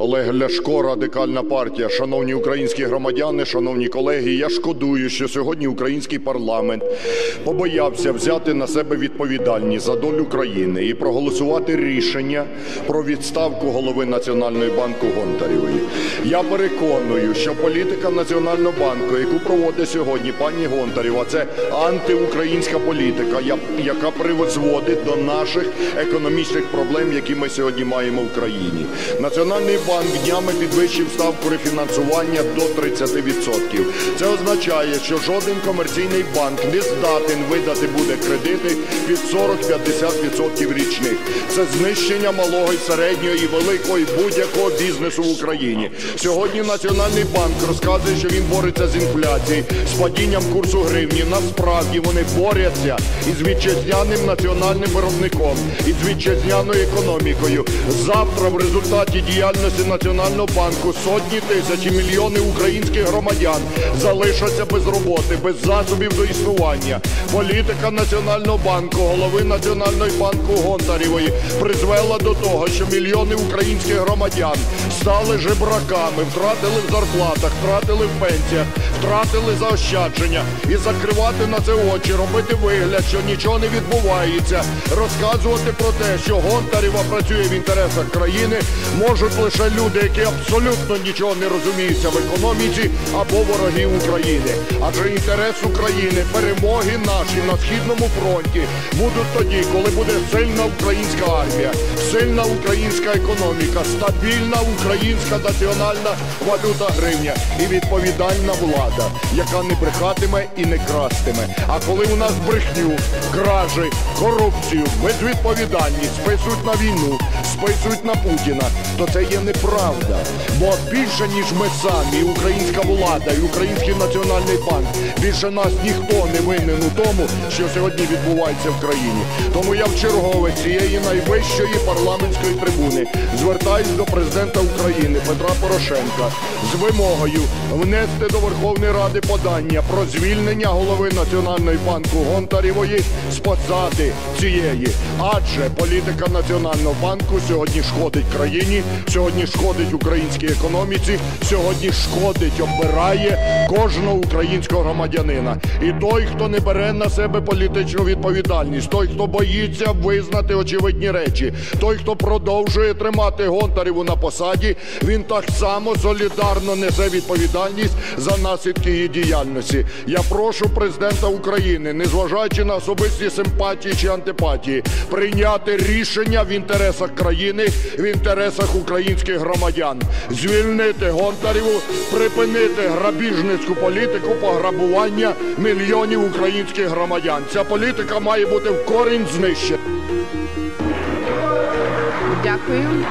Олег Ляшко, Радикальна партія. Шановні українські громадяни, шановні колеги, я шкодую, що сьогодні український парламент побоявся взяти на себе відповідальність за долю країни і проголосувати рішення про відставку голови Національної банку Гонтаревої. Я переконую, що політика Національного банку, яку проводить сьогодні пані Гонтарева, це антиукраїнська політика, яка призводить до наших економічних проблем, які ми сьогодні маємо в країні. Національний банк днями підвищив ставку рефінансування до 30%. Це означає, що жоден комерційний банк не здатен видати буде кредити під 40-50% річних. Це знищення малого і середнього і великого і будь-якого бізнесу в Україні. Сьогодні Національний банк розказує, що він бореться з інфляцією, з падінням курсу гривні. Насправді вони борються із вітчизняним національним виробником, із вітчизняною економікою. Завтра в результаті діяльності Національного банку сотні тисяч і мільйони українських громадян залишаться без роботи, без засобів до існування. Політика Національного банку, голови Національного банку Гонтарєвої призвела до того, що мільйони українських громадян стали жебраками, втратили в зарплатах, втратили в пенсіях, втратили заощадження і закривати на це очі, робити вигляд, що нічого не відбувається, розказувати про те, що Гонтарєва працює в інтересах країни, можуть лише люди, які абсолютно нічого не розуміються в економіці або вороги України. Адже інтерес України, перемоги наші на східному фронті будуть тоді, коли буде сильна українська армія, сильна українська економіка, стабільна українська національна валюта гривня і відповідальна влада, яка не брехатиме і не крастиме. А коли у нас брехню, кражі, корупцію, безвідповідальність списують на війну, списують на Путіна, то це є неправда. Бо більше ніж ми самі, українська влада, і український національний банк, більше нас ніхто не винен у тому, що сьогодні відбувається в країні. Тому я вчергове цієї найвищої парламентської трибуни звертаюсь до президента України Петра Порошенка з вимогою внести до Верховної Ради подання про звільнення голови Національної банку Гонтарєвої з посади цієї. Адже політика Національного банку сьогодні шкодить країні, сьогодні шкодить українській економіці, сьогодні шкодить, обирає кожного українського громадянина. І той, хто не бере на себе політичну відповідальність, той, хто боїться визнати очевидні речі, той, хто продовжує тримати Гонтареву на посаді, він так само солідарно несе відповідальність за наслідки її діяльності. Я прошу президента України, незважаючи на особисті симпатії чи антипатії, прийняти рішення в інтересах країни, в інтересах українських громадян, звільнити Гонтареву, припинити грабіжницьку політику пограбування мільйонів українських громадян. Ця політика має бути в корінь знищена. Дякую.